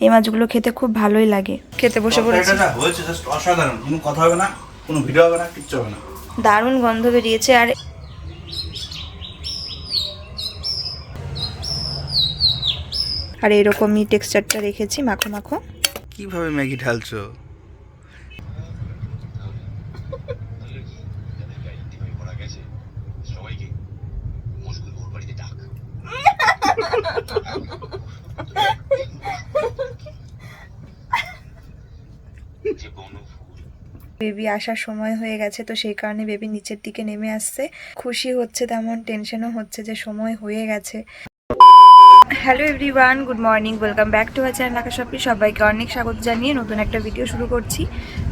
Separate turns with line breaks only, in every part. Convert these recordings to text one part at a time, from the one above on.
এই মাছগুলো খেতে খুব ভালোই লাগে। খেতে বসে পড়েছি।
তরকারিটা হয়েছে জাস্ট অসাধারণ। কোনো কথা হবে না কোনো ভিডিও হবে না কিচ্ছু হবে না।
দারুণ গন্ধ বেরিয়েছে আর আর এরকমই টেক্সচারটা রেখেছি মাখো মাখো।
কীভাবে ম্যাগি ঢালছো?
বেবি আসার সময় হয়ে গেছে, তো সেই কারণে বেবি নিচের দিকে নেমে আসছে। খুশি হচ্ছে তেমন টেনশনও হচ্ছে যে সময় হয়ে গেছে। Hello everyone good morning welcome back to our channel Akash shoppy সবাইকে অনেক স্বাগত জানিয়ে নতুন একটা ভিডিও শুরু করছি।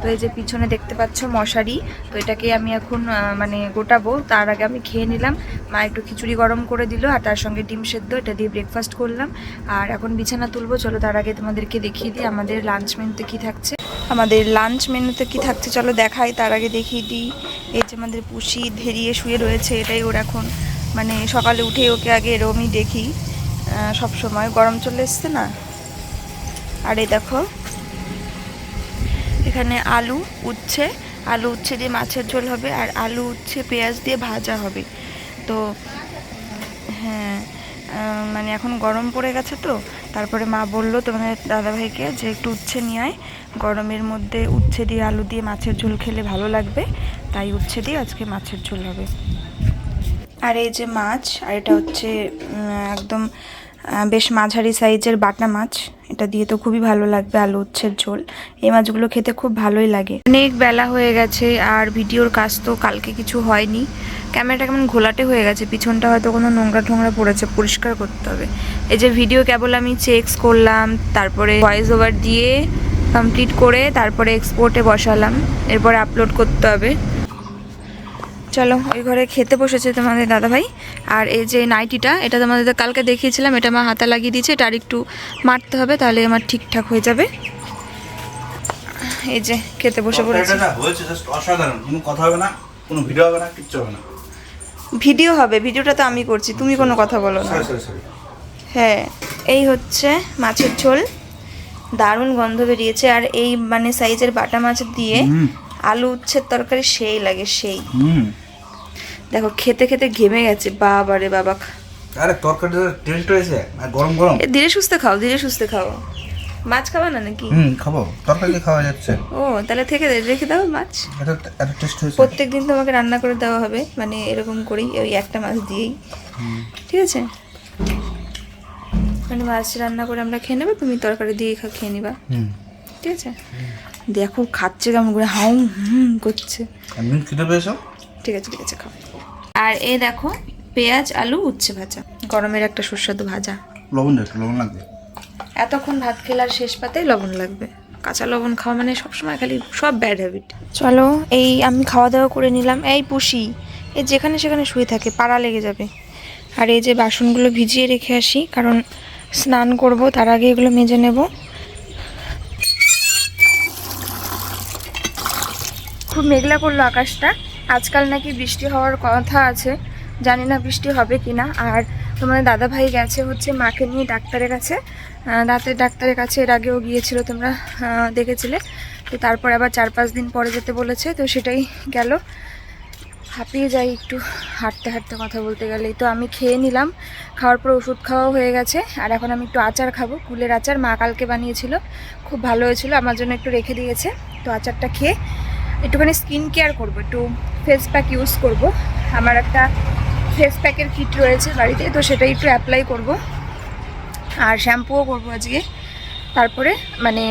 তো এই যে পিছনে দেখতে পাচ্ছ মশারি, তো এটাকে আমি এখন মানে গোটাবো। তার আগে আমি খেয়ে নিলাম। মা একটু খিচুড়ি গরম করে দিল আর তার সঙ্গে ডিম সেদ্ধ, এটা দিয়ে ব্রেকফাস্ট করলাম। আর এখন বিছানা তুলবো, চলো তার আগে তোমাদেরকে দেখিয়ে দিই আমাদের লাঞ্চ মেনুতে কী থাকছে। আমাদের লাঞ্চ মেনুতে কি থাকছে চলো দেখাই। তার আগে দেখিয়ে দিই এই যে আমাদের পুষি ধেরিয়ে শুয়ে রয়েছে, এটাই ওর এখন। মানে সকালে উঠে ওকে আগে এরমই দেখি। সব সময়। গরম চলে এসছে না? আর এই দেখো, এখানে আলু উচ্ছে। আলু উচ্ছে দিয়ে মাছের ঝোল হবে আর আলু উচ্ছে পেঁয়াজ দিয়ে ভাজা হবে। তো হ্যাঁ মানে এখন গরম পড়ে গেছে তো। তারপরে মা বলল, তোমাদের দাদাভাইকে যে একটু উচ্ছে নিয়ে আয়। গরমের মধ্যে উচ্ছে দিয়ে আলু দিয়ে মাছের ঝোল খেলে ভালো লাগবে। তাই উচ্ছে দিয়ে আজকে মাছের ঝোল হবে। আর এই যে মাছ, আর এটা হচ্ছে একদম বেশ মাঝারি সাইজের বাটা মাছ। এটা দিয়ে তো খুবই ভালো লাগবে আলু উচ্ছের ঝোল। এই মাছগুলো খেতে খুব ভালোই লাগে। অনেক বেলা হয়ে গেছে আর ভিডিওর কাজ তো কালকে কিছু হয়নি। ক্যামেরাটা কেমন ঘোলাটে হয়ে গেছে, পিছনটা হয়তো কোনো নোংরা ঠোংরা পড়েছে, পরিষ্কার করতে হবে। এই যে ভিডিও কেবল আমি চেকস করলাম, তারপরে ভয়েস ওভার দিয়ে কমপ্লিট করে তারপরে এক্সপোর্টে বসালাম। এরপরে আপলোড করতে হবে। চলো ওই ঘরে খেতে বসেছে তোমাদের দাদাভাই। আর এই যে নাইটিটা এটা তোমাদের কালকে দেখিয়েছিলাম এটা আমার হাতা লাগিয়ে দিয়েছে এটা আর একটু মারতে হবে তাহলে আমার ঠিকঠাক হয়ে যাবে। এই যে খেতে বসে পড়েছে।
অসাধারণ। কোনো কথা হবে না কোনো ভিডিও হবে না কিচ্ছু হবে না।
ভিডিও হবে ভিডিওটা তো আমি করছি তুমি কোনো কথা বলো না। হ্যাঁ এই হচ্ছে মাছের ঝোল। দারুণ গন্ধ বেরিয়েছে আর এই মানে সাইজের বাটা মাছ দিয়ে আলু উচ্ছের তরকারি সেই লাগে সেই।
হুম।
দেখো খেতে খেতে ঘেমে গেছে বাবা রে বাবা।
আরে তরকারিটা টেস্ট হয়েছে? আর গরম গরম?
ধীরে সুস্থে খাও ধীরে সুস্থে খাও। মাছ খাবা না নাকি?
হুম খাব। তরকারি খাওয়া যাচ্ছে।
ও তাহলে থেকে রেখে দাও মাছ।
এটা এত টেস্ট হয়েছে।
প্রত্যেক দিন তোমাকে রান্না করে দেওয়া হবে মানে এরকম করেই ওই একটা মাছ দিয়েই। ঠিক আছে? মানে মাছ রান্না করে আমরা খেয়ে নেব তুমি তরকারি দিয়ে খেয়ে নিবা। ঠিক আছে? দেখো খাচ্ছে কেমন করে হাউ হুম করছে। ঠিক আছে ঠিক আছে খাও। আর এ দেখো পেঁয়াজ আলু উচ্ছে ভাজা। গরমের একটা সুস্বাদু ভাজা।
লবণ লবণ লাগবে।
এতক্ষণ ভাত খেলার শেষ পাতে লবণ লাগবে। কাঁচা লবণ খাওয়া মানে সবসময় খালি সব ব্যাড হ্যাবিট চলো এই আমি খাওয়া দাওয়া করে নিলাম। এই পুষি এ যেখানে সেখানে শুয়ে থাকে পাড়া লেগে যাবে। আর এই যে বাসনগুলো ভিজিয়ে রেখে আসি কারণ স্নান করব তার আগে এগুলো মেজে নেব। খুব মেঘলা করল আকাশটা। আজকাল নাকি বৃষ্টি হওয়ার কথা আছে। জানি না বৃষ্টি হবে কি না আর তোমাদের দাদা ভাই গেছে হচ্ছে মাকে নিয়ে ডাক্তারের কাছে। দাঁতের ডাক্তারের কাছে, এর আগেও গিয়েছিল তোমরা দেখেছিলে। তো তারপর আবার চার পাঁচ দিন পরে যেতে বলেছে, তো সেটাই গেল। হাঁপিয়ে যাই একটু, হাঁটতে হাঁটতে কথা বলতে গেলেই। তো আমি খেয়ে নিলাম, খাওয়ার পর ওষুধ খাওয়া হয়ে গেছে। আর এখন আমি একটু আচার খাব, কুলের আচার মা কালকে বানিয়েছিল। খুব ভালো হয়েছিল, আমার জন্য একটু রেখে দিয়েছে। তো আচারটা খেয়ে একটুখানি স্কিন কেয়ার করব একটু ফেস প্যাক ইউজ করব। আমার একটা ফেস প্যাকের কিট রয়েছে বাড়িতে তো সেটাই একটু অ্যাপ্লাই করব। আর শ্যাম্পুও করব আজকে। তারপরে মানে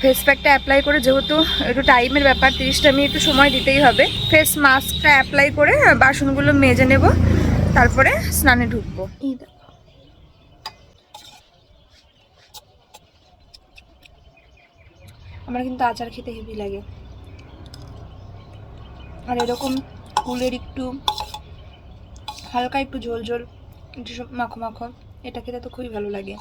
ফেস প্যাকটা অ্যাপ্লাই করে যেহেতু একটু টাইমের ব্যাপার তিরিশটা মিনিট একটু সময় দিতেই হবে। ফেস মাস্কটা অ্যাপ্লাই করে বাসনগুলো মেজে নেব তারপরে স্নানে ঢুকবো। আমার কিন্তু আচার খেতে হেভি লাগে। আর এরকম কুলের একটু হালকা একটু ঝোল ঝোল, একটু মাখো মাখো, এটা খেতে তো খুবই ভালো লাগে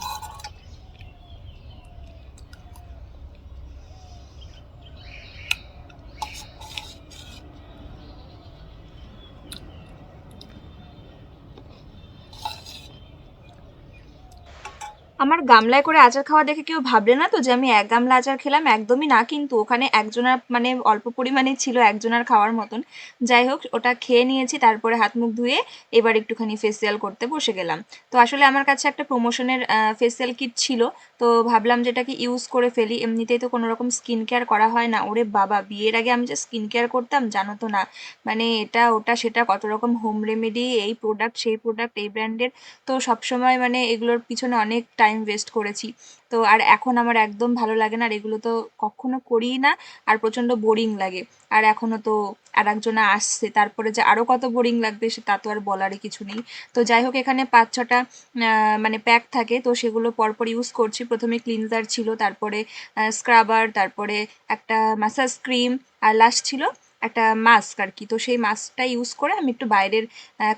আমার গামলায় করে আচার খাওয়া দেখে কেউ ভাবলে না তো যে আমি এক গামলা আচার খেলাম, একদমই না। কিন্তু ওখানে একজনের মানে অল্প পরিমাণে ছিল একজনের খাওয়ার মতন। যাই হোক, ওটা খেয়ে নিয়েছি, তারপরে হাত মুখ ধুয়ে এবার একটুখানি ফেসিয়াল করতে বসে গেলাম। তো আসলে আমার কাছে একটা প্রমোশনের ফেসিয়াল কিট ছিল। তো ভাবলাম যে এটাকে ইউজ করে ফেলি। এমনিতেই তো কোনো রকম স্কিন কেয়ার করা হয় না। ওরে বাবা, বিয়ের আগে আমি যে স্কিন কেয়ার করতাম, জানো তো না। মানে এটা, ওটা, সেটা কত রকম হোম রেমেডি এই প্রোডাক্ট সেই প্রোডাক্ট এই ব্র্যান্ডের তো সবসময় মানে এগুলোর পিছনে অনেক টাইম ওয়েস্ট করেছি। তো আর এখন আমার একদম ভালো লাগে না আর এগুলো তো কখনো করিই না, আর প্রচণ্ড বোরিং লাগে। আর এখনও তো আর একজনা আসছে, তারপরে যে আরও কত বোরিং লাগবে সে তা তো আর বলারই কিছু নেই। তো যাই হোক, এখানে পাঁচ ছটা মানে প্যাক থাকে, তো সেগুলো পরপর ইউজ করছি। প্রথমে ক্লিনজার ছিল, তারপরে স্ক্রাবার তারপরে একটা ম্যাসাজ ক্রিম আর লাস্ট ছিল একটা মাস্ক আর কি। তো সেই মাস্কটা ইউজ করে আমি একটু বাইরের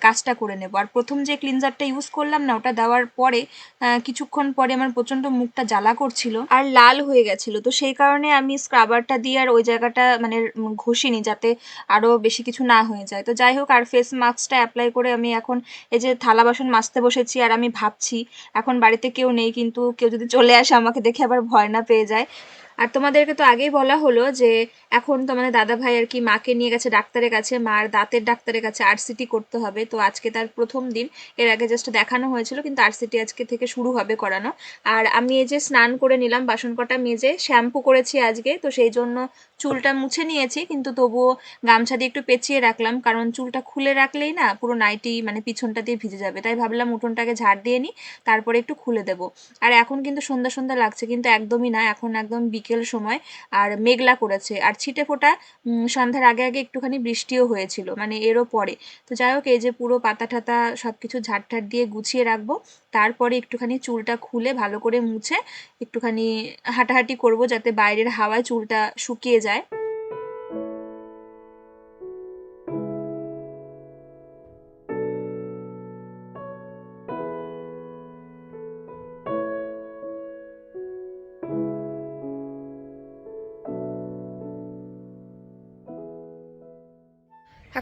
কাজটা করে নেব। আর প্রথম যে ক্লিনজারটা ইউজ করলাম না, ওটা দেওয়ার পরে কিছুক্ষণ পরে আমার প্রচণ্ড মুখটা জ্বালা করছিল আর লাল হয়ে গেছিল। তো সেই কারণে আমি স্ক্রাবারটা দিয়ে আর ওই জায়গাটা মানে ঘষিনি যাতে আরও বেশি কিছু না হয়ে যায়। তো যাই হোক, আর ফেস মাস্কটা অ্যাপ্লাই করে আমি এখন এই যে থালা বাসন মাজতে বসেছি আর আমি ভাবছি, এখন বাড়িতে কেউ নেই কিন্তু কেউ যদি চলে আসে আমাকে দেখে আবার ভয় না পেয়ে যায়। আর তোমাদেরকে তো আগেই বলা হলো যে এখন তোমাদের দাদা ভাই আর কি মাকে নিয়ে গেছে ডাক্তারের কাছে, মার দাঁতের ডাক্তারের কাছে আরসিটি করতে হবে। তো আজকে তার প্রথম দিন, এর আগে জাস্ট দেখানো হয়েছিল, কিন্তু আরসিটি আজকে থেকে শুরু হবে করানো। আর আমি এই যে স্নান করে নিলাম, বাসন কটা মেজে শ্যাম্পু করেছি আজকে, তো সেই জন্য চুলটা মুছে নিয়েছি, কিন্তু তবুও গামছা দিয়ে একটু পেঁচিয়ে রাখলাম, কারণ চুলটা খুলে রাখলেই না পুরো নাইটি মানে পিছনটা দিয়ে ভিজে যাবে। তাই ভাবলাম উঠোনটাকে ঝাড় দিয়ে নিই, তারপরে একটু খুলে দেবো। আর এখন কিন্তু সন্ধ্যা সন্ধ্যা লাগছে, কিন্তু একদমই না, এখন একদম বিকেল সময় আর মেঘলা করেছে। আর ছিটে ফোটা সন্ধ্যার আগে আগে একটুখানি বৃষ্টিও হয়েছিল মানে এরও পরে। তো যাই হোক, এই যে পুরো পাতা টাতা সব কিছু ঝাড় দিয়ে গুছিয়ে রাখব তারপরে একটুখানি চুলটা খুলে ভালো করে মুছে একটুখানি হাঁটাহাঁটি করব যাতে বাইরের হাওয়ায় চুলটা শুকিয়ে যায়।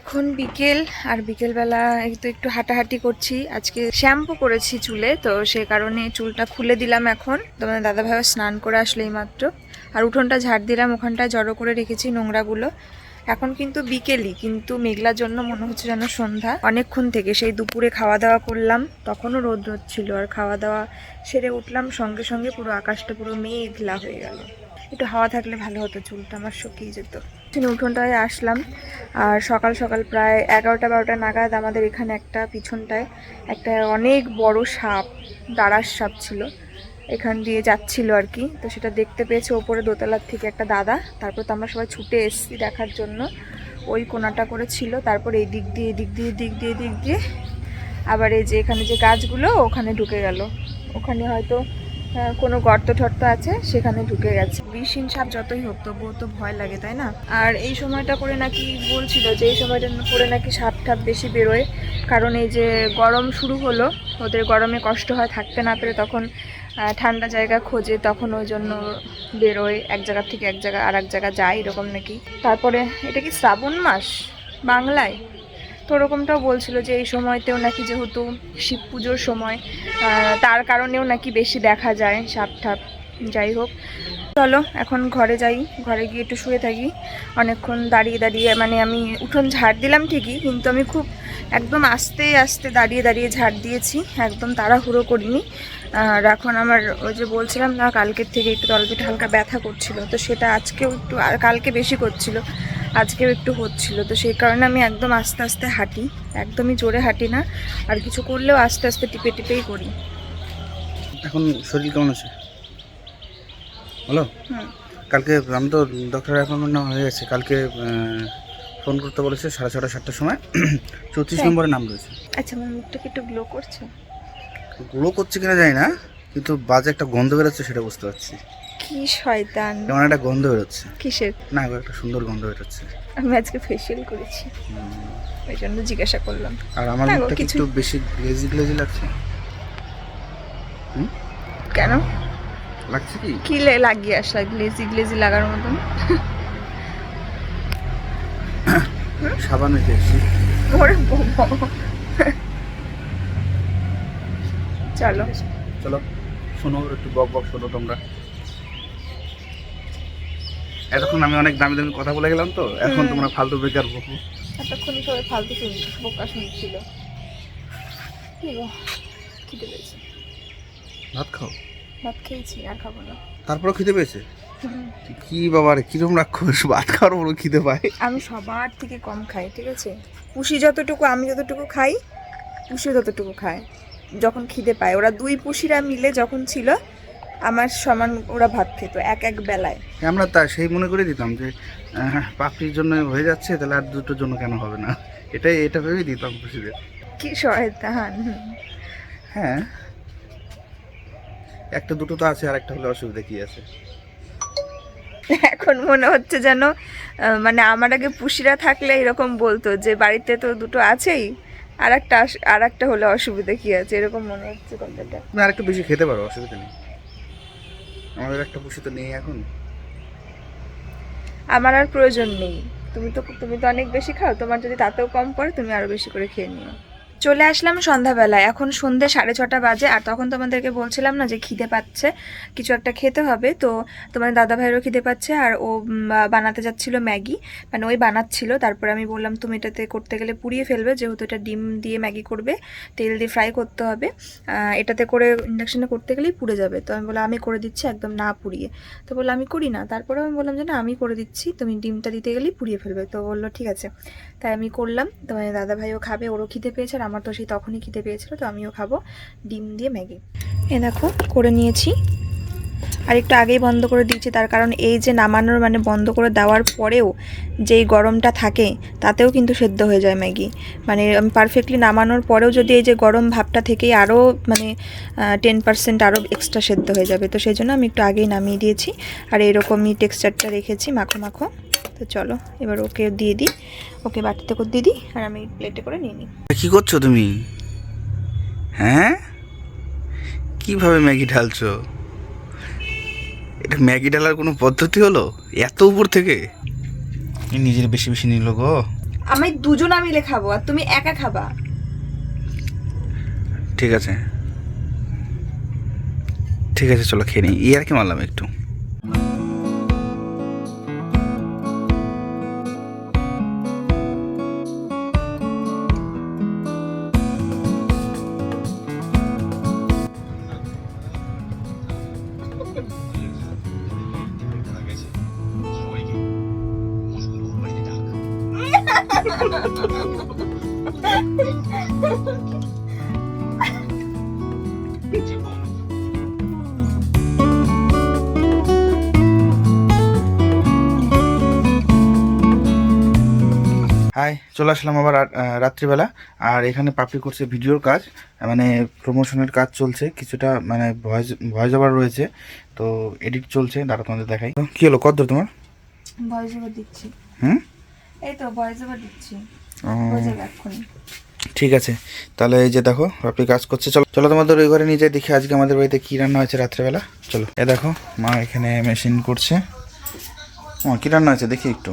এখন বিকেল, আর বিকেলবেলা তো একটু হাঁটাহাঁটি করছি। আজকে শ্যাম্পু করেছি চুলে, তো সে কারণে চুলটা খুলে দিলাম এখন। তোমাদের দাদা ভাইও স্নান করে আসলো এই মাত্র আর উঠোনটা ঝাড় দিলাম, ওখানটায় জড়ো করে রেখেছি নোংরাগুলো। এখন কিন্তু বিকেলই, কিন্তু মেঘলার জন্য মনে হচ্ছে যেন সন্ধ্যা। অনেকক্ষণ থেকে সেই দুপুরে খাওয়া দাওয়া করলাম, তখনও রোদ রোদ ছিল আর খাওয়া দাওয়া সেরে উঠলাম, সঙ্গে সঙ্গে পুরো আকাশটা পুরো মেঘলা হয়ে গেল। একটু হাওয়া থাকলে ভালো হতো চুলটা, আমার শুকিয়ে যেত। উঠোনটায় আসলাম। আর সকাল সকাল প্রায় এগারোটা, বারোটা নাগাদ আমাদের এখানে একটা পিছনটায় একটা অনেক বড় সাপ দাঁড়ার সাপ ছিল। এখান দিয়ে যাচ্ছিল আর কি। তো সেটা দেখতে পেয়েছে ওপরে দোতলার থেকে একটা দাদা। তারপর তো আমরা সবাই ছুটে এসেছি দেখার জন্য। ওই কোনাটা করে ছিল তারপর এই দিক দিয়ে, এদিক দিয়ে এদিক দিয়ে এদিক দিয়ে আবার এই যে এখানে যে গাছগুলো, ওখানে ঢুকে গেল। ওখানে হয়তো কোনো গর্ত টর্ত আছে? সেখানে ঢুকে গেছে। বিষহীন সাপ যতই হোক, তবুও তো ভয় লাগে, তাই না? আর এই সময়টা করে নাকি বলছিল যে এই সময়টা করে নাকি সাপ টাপ বেশি বেরোয়। কারণ এই যে গরম শুরু হলো, ওদের গরমে কষ্ট হয় থাকতে না পেরে তখন ঠান্ডা জায়গা খোঁজে, তখন ওই জন্য বেরোয়। এক জায়গা থেকে এক জায়গা আর এক জায়গা যায় এরকম নাকি। তারপরে, এটা কি শ্রাবণ মাস? বাংলায়? তো ওরকমটাও বলছিল যে এই সময়তেও নাকি যেহেতু শিব পুজোর সময় তার কারণেও নাকি বেশি দেখা যায়, সাপ ঠাপ, যাই হোক। চলো, এখন ঘরে যাই, ঘরে গিয়ে একটু শুয়ে থাকি। অনেকক্ষণ দাঁড়িয়ে দাঁড়িয়ে মানে আমি উঠোন ঝাড় দিলাম ঠিকই, কিন্তু আমি খুব একদম আস্তে আস্তে দাঁড়িয়ে দাঁড়িয়ে ঝাড় দিয়েছি, একদম তাড়াহুড়ো করিনি। আর এখন আমার ওই যে বলছিলাম না, কালকের থেকে একটু তলপেটে হালকা ব্যথা করছিল, তো সেটা আজকেও একটু, আর কালকে বেশি করছিল। আজকেও একটু হচ্ছিল তো সেই কারণে আমি একদম আস্তে আস্তে হাঁটি। একদমই জোরে হাঁটি না আর কিছু করলেও আস্তে আস্তে টিপে টিপেই করি।
এখন শরীর কেমন আছে? বলো কালকে আমি তো ডক্টর অ্যাপয়েন্টমেন্ট হয়ে গেছে কালকে ফোন করতে বলেছে সাড়ে ছটা সাতটার সময়। চৌত্রিশ নম্বরে নাম রয়েছে।
আচ্ছা আমার মুখটা কি একটু গ্লো করছে?
গুলো করছে কিনা জানি না কিন্তু বাজে একটা গন্ধ বেরোচ্ছে সেটা বুঝতে পারছি।
কি শয়তান।
যেমন একটা গন্ধ বেরোচ্ছে।
কিসের?
না একটা সুন্দর গন্ধ বেরোচ্ছে।
আমি আজকে ফেসিয়াল করেছি। ওই জন্য জিজ্ঞাসা করলাম।
আর আমার মুখটা একটু বেশি গ্লেজি গ্লেজি লাগছে?
কেন?
লাগছে কি?
কি লে- লাগিয়ে আসলা গ্লেজি গ্লেজি লাগার মতন?
সাবান হইতে এসেছি
ওরে। চলো।
চলো শোনো একটু বক বক শোনো তোমরা। এতক্ষণ আমি অনেক দামি দামি কথা বলে গেলাম তো এখন তোমরা ফালতু বেকার বকো।
এতক্ষণই সবাই ফালতু বোকা শুনছিল। খিদে পেয়েছে।
ভাত খাও?
ভাত খেয়েছি আর খাব না।
তারপরেও খিদে পেয়েছে? কি বাবা রে কিরম রাক্ষস ভাত খাওয়ার বড় খিদে পায়।
আমি সবার থেকে কম খাই ঠিক আছে? পুষি যতটুকু আমি যতটুকু খাই পুষি ততটুকু খায়। যখন খিদে পায় ওরা দুই পুষিরা মিলে যখন ছিল আমার সমান ওরা ভাত খেত এক এক বেলায়।
আমরা তা সেই মনে করে দিতাম যে আহ, পাপড়ির জন্য হয়ে যাচ্ছে তাহলে আর দুটোর জন্য কেন হবে না? এটাই এটা ভেবেই দিতাম খুশিদের
কি শয়তান
হ্যাঁ একটা দুটো তো আছে আর একটা হলে অসুবিধা কি আছে?
এখন মনে হচ্ছে যেন মানে আমার আগে পুষিরা থাকলে এরকম বলতো যে বাড়িতে তো দুটো আছেই আর একটা আর একটা হলে অসুবিধা কি আছে? এরকম মনে হচ্ছে কথাটা।
আর একটু বেশি খেতে পারো অসুবিধা নেই। আমাদের একটা পশু তো নেই এখন।
আমার আর প্রয়োজন নেই। তুমি তো তুমি তো অনেক বেশি খাও, তোমার যদি তাতেও কম পড়ে, তুমি আরও বেশি করে খেয়ে নিও। চলে আসলাম সন্ধ্যাবেলায়। এখন সন্ধে সাড়ে ছটা বাজে আর তখন তোমাদেরকে বলছিলাম না যে খিদে পাচ্ছে, কিছু একটা খেতে হবে। তো তোমার দাদা ভাইয়েরও খিদে পাচ্ছে আর ও বানাতে যাচ্ছিল ম্যাগি। মানে ওই বানাচ্ছিল, তারপরে আমি বললাম, তুমি এটাতে করতে গেলে পুড়িয়ে ফেলবে, যেহেতু এটা ডিম দিয়ে ম্যাগি করবে, তেল দিয়ে ফ্রাই করতে হবে। এটাতে করে ইন্ডাকশানে করতে গেলেই পুড়ে যাবে। তো আমি বললাম, আমি করে দিচ্ছি, একদম না পুড়িয়ে। তো বলল, আমি করি না। তারপরে আমি বললাম যে, না, আমি করে দিচ্ছি, তুমি ডিমটা দিতে গেলেই পুড়িয়ে ফেলবে। তো বলল, ঠিক আছে। তাই আমি করলাম। তো মানে দাদা ভাইও খাবে, ওরও খিদে পেয়েছে আর আমার তো সেই তখনই খিদে পেয়েছিল, তো আমিও খাব। ডিম দিয়ে ম্যাগি। এ দেখো, করে নিয়েছি। আর একটু আগেই বন্ধ করে দিয়েছি, তার কারণ এই যে নামানোর মানে বন্ধ করে দেওয়ার পরেও যেই গরমটা থাকে, তাতেও কিন্তু সেদ্ধ হয়ে যায় ম্যাগি। মানে আমি পারফেক্টলি নামানোর পরেও যদি এই যে গরম ভাবটা থেকেই আরও মানে টেন পার্সেন্ট আরও এক্সট্রা সেদ্ধ হয়ে যাবে। তো সেই জন্য আমি একটু আগেই নামিয়ে দিয়েছি। আর এরকমই টেক্সচারটা রেখেছি মাখো মাখো। তো চলো এবার ওকে দিয়ে দিই। ওকে বাটিতে করে দিয়ে দিই আর আমি প্লেটে করে নিয়ে নিই।
কি করছ তুমি? হ্যাঁ? কীভাবে ম্যাগি ঢালছো? এটা ম্যাগি ঢালার কোনো পদ্ধতি হলো? এত উপর থেকে? নিজের বেশি বেশি নিল গো।
আমি দুজনা মিলে খাব আর তুমি একা খাবা।
ঠিক আছে। ঠিক আছে চলো খেয়ে নিই। ই আর কি মারলাম একটু। হাই চলে আসলাম আবার রাত্রিবেলা। আর এখানে পাপড়ি করছে ভিডিওর কাজ মানে প্রমোশনের কাজ চলছে কিছুটা মানে ভয়েস ভয়েস ওভার রয়েছে। তো এডিট চলছে দাঁড়া তোমাদের দেখাই। কি হলো কত তোমার?
ভয়েস ওভার দিচ্ছি।
হুম?
এই তো ভয়েস ওভার দিচ্ছি।
ঠিক আছে। তাহলে এই যে দেখো আপনি কাজ করছে। চলো চলো তোমাদের ওই ঘরে নিয়ে যাই দেখি আজকে আমাদের বাড়িতে কি রান্না হয়েছে রাত্রেবেলা। চলো এ দেখো মা এখানে মেশিন করছে। ও কি রান্না হয়েছে? দেখি একটু।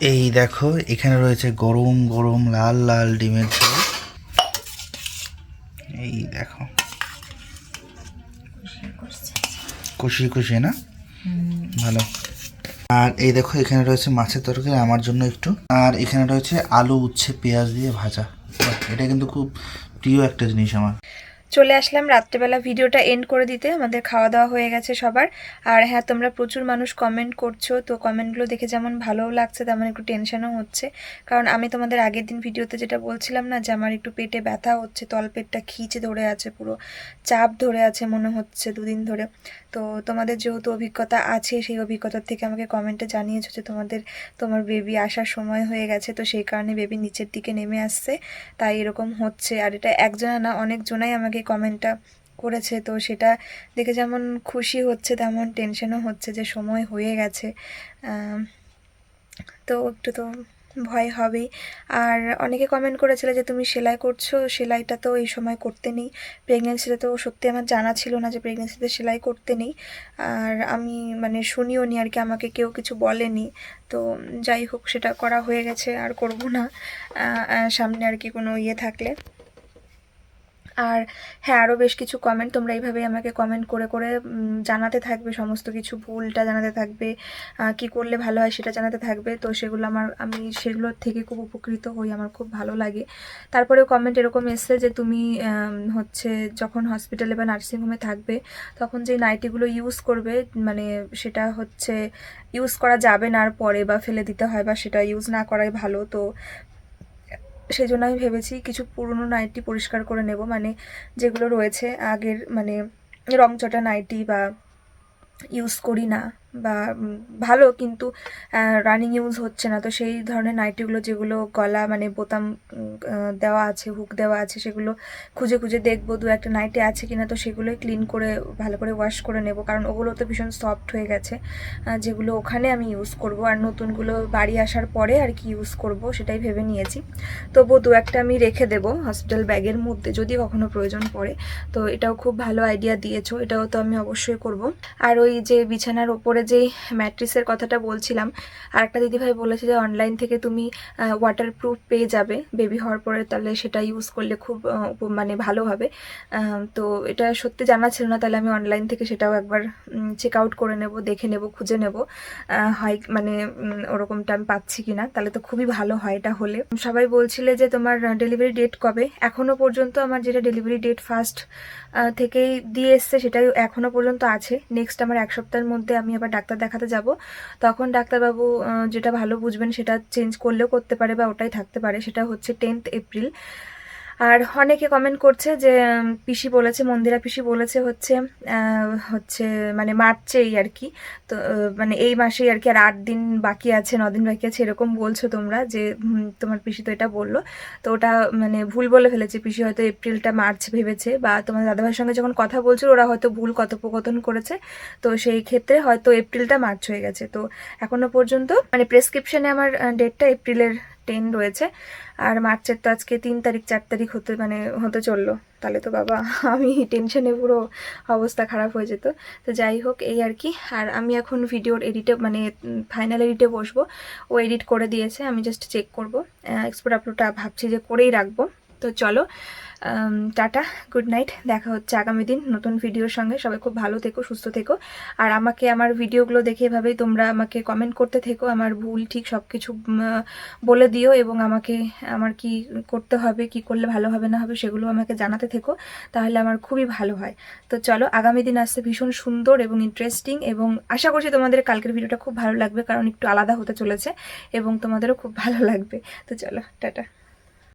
এই দেখো এখানে রয়েছে গরম গরম লাল লাল ডিমের ঝোল। এই দেখো। খুশি খুশি না? ভালো। আর এই দেখো, এখানে রয়েছে মাছের তরকারি, আমার জন্য একটু। আর এখানে রয়েছে আলু, উচ্ছে, পেঁয়াজ দিয়ে ভাজা। এটা কিন্তু খুব প্রিয় একটা জিনিস আমার।
চলে আসলাম রাত্রেবেলা ভিডিওটা এন্ড করে দিতে, আমাদের খাওয়া দাওয়া হয়ে গেছে সবার। আর হ্যাঁ তোমরা প্রচুর মানুষ কমেন্ট করছ, তো কমেন্টগুলো দেখে যেমন ভালোও লাগছে, তেমন একটু টেনশনও হচ্ছে। কারণ আমি তোমাদের আগের দিন ভিডিওতে যেটা বলছিলাম না, যে আমার একটু পেটে ব্যথা হচ্ছে, তলপেটটা খিচে ধরে আছে, পুরো চাপ ধরে আছে মনে হচ্ছে দুদিন ধরে। তো তোমাদের যেহেতু অভিজ্ঞতা আছে, সেই অভিজ্ঞতার থেকে আমাকে কমেন্টে জানিয়েছো যে তোমাদের, তোমার বেবি আসার সময় হয়ে গেছে, তো সেই কারণে বেবি নিচের দিকে নেমে আসছে। তাই এরকম হচ্ছে। আর এটা একজনা না, অনেকজনাই আমাকে কমেন্টটা করেছে, তো সেটা দেখে যেমন খুশি হচ্ছে, তেমন টেনশনও হচ্ছে যে সময় হয়ে গেছে। তো একটু তো ভয় হবেই। আর অনেকে কমেন্ট করেছিল যে তুমি সেলাই করছ, সেলাইটা তো এই সময় করতে নেই। প্রেগনেন্সিতে তো সত্যি আমার জানা ছিল না যে প্রেগনেন্সিতে সেলাই করতে নেই। আর আমি মানে শুনিও নি আর কি, আমাকে কেউ কিছু বলেনি। তো যাই হোক, সেটা করা হয়ে গেছে, আর করব না। সামনে আর কি কোনো ইয়ে থাকলে। আর হ্যাঁ আরও বেশ কিছু কমেন্ট তোমরা এইভাবেই আমাকে কমেন্ট করে করে জানাতে থাকবে সমস্ত কিছু, ভুলটা জানাতে থাকবে কি করলে ভালো হয় সেটা জানাতে থাকবে। তো সেগুলো আমার, আমি সেগুলোর থেকে খুব উপকৃত হই, আমার খুব ভালো লাগে। তারপরেও কমেন্ট এরকম এসছে যে তুমি হচ্ছে যখন হসপিটালে বা নার্সিংহোমে থাকবে, তখন যে নাইটিগুলো ইউজ করবে মানে সেটা হচ্ছে ইউজ করা যাবে না আর পরে বা ফেলে দিতে হয় বা সেটা ইউজ না করাই ভালো। তো সেই জন্য আমি ভেবেছি কিছু পুরনো নাইটি পরিষ্কার করে নেব। মানে যেগুলো রয়েছে আগের মানে রংচটা নাইটি বা ইউজ করি না। বা ভালো কিন্তু রানিং ইউজ হচ্ছে না। তো সেই ধরনের নাইটিগুলো যেগুলো গলা মানে বোতাম দেওয়া আছে হুক দেওয়া আছে, সেগুলো খুঁজে খুঁজে দেখব, দু একটা নাইটি আছে কিনা, তো সেগুলোই ক্লিন করে, ভালো করে ওয়াশ করে নেব। কারণ ওগুলো তো ভীষণ সফট হয়ে গেছে যেগুলো ওখানে আমি ইউজ করব। আর নতুনগুলো বাড়ি আসার পরে আর কি ইউজ করব, সেটাই ভেবে নিয়েছি। তবুও দু একটা আমি রেখে দেবো হসপিটাল ব্যাগের মধ্যে, যদি কখনো প্রয়োজন পড়ে। তো এটাও খুব ভালো আইডিয়া দিয়েছ, এটাও তো আমি অবশ্যই করব। আর ওই যে বিছানার ওপরে যেই ম্যাট্রিসের কথাটা বলছিলাম আর একটা দিদিভাই বলেছে যে অনলাইন থেকে তুমি ওয়াটার প্রুফ পেয়ে যাবে। বেবি হওয়ার পরে তাহলে সেটা ইউজ করলে খুব মানে ভালো হবে। তো এটা সত্যি জানা ছিল না, তাহলে আমি অনলাইন থেকে সেটাও একবার চেক আউট করে নেব, দেখে নেব, খুঁজে নেব হয় মানে ওরকমটা আমি পাচ্ছি কি না তাহলে তো খুবই ভালো হয় এটা হলে। সবাই বলছিলে যে তোমার ডেলিভারি ডেট কবে? এখনও পর্যন্ত আমার যেটা ডেলিভারি ডেট ফার্স্ট থেকেই দিয়ে এসছে, সেটাই এখনও পর্যন্ত আছে। নেক্সট আমার এক সপ্তাহের মধ্যে আমি আবার ডাক্তার দেখাতে যাব। তখন ডাক্তারবাবু যেটা ভালো বুঝবেন সেটা চেঞ্জ করলেও করতে পারে বা ওটাই থাকতে পারে। সেটা হচ্ছে টেন্থ এপ্রিল আর অনেকে কমেন্ট করছে যে পিসি বলেছে, মন্দিরা পিসি বলেছে হচ্ছে হচ্ছে মানে মার্চেই আর কি। তো মানে এই মাসেই আর কি আর আট দিন বাকি আছে দিন বাকি আছে, এরকম বলছো তোমরা যে তোমার পিসি তো এটা বলল। তো ওটা মানে ভুল বলে ফেলেছে, পিসি হয়তো এপ্রিলটা মার্চ ভেবেছে বা তোমার দাদাভাইয়ের সঙ্গে যখন কথা বলছিল, ওরা হয়তো ভুল কথোপকথন করেছে। তো সেই ক্ষেত্রে হয়তো এপ্রিলটা মার্চ হয়ে গেছে। তো এখনও পর্যন্ত মানে প্রেসক্রিপশনে আমার ডেটটা এপ্রিলের টেন রয়েছে। আর মার্চের তো আজকে তিন তারিখ, চার তারিখ হতে মানে হতে চলল। তাহলে তো বাবা, আমি টেনশনে পুরো অবস্থা খারাপ হয়ে যেত। তো যাই হোক, এই আর কি। আর আমি এখন ভিডিওর এডিটে মানে ফাইনাল এডিটে বসবো। ও এডিট করে দিয়েছে, আমি জাস্ট চেক করব। এক্সপোর্ট আপলোডটা ভাবছি যে করেই রাখব। তো চলো টাটা গুড নাইট দেখা হচ্ছে আগামী দিন নতুন ভিডিওর সঙ্গে। সবাই খুব ভালো থেকো, সুস্থ থেকো। আর আমাকে আমার ভিডিওগুলো দেখে এভাবেই তোমরা আমাকে কমেন্ট করতে থেকো, আমার ভুল, ঠিক সব কিছু বলে দিও এবং আমাকে, আমার কি করতে হবে, কি করলে ভালো হবে না হবে সেগুলো আমাকে জানাতে থেকো, তাহলে আমার খুবই ভালো হয়। তো চলো, আগামী দিন আসছে ভীষণ সুন্দর এবং ইন্টারেস্টিং এবং আশা করছি তোমাদের কালকের ভিডিওটা খুব ভালো লাগবে, কারণ একটু আলাদা হতে চলেছে এবং তোমাদেরও খুব ভালো লাগবে। তো চলো, টাটা।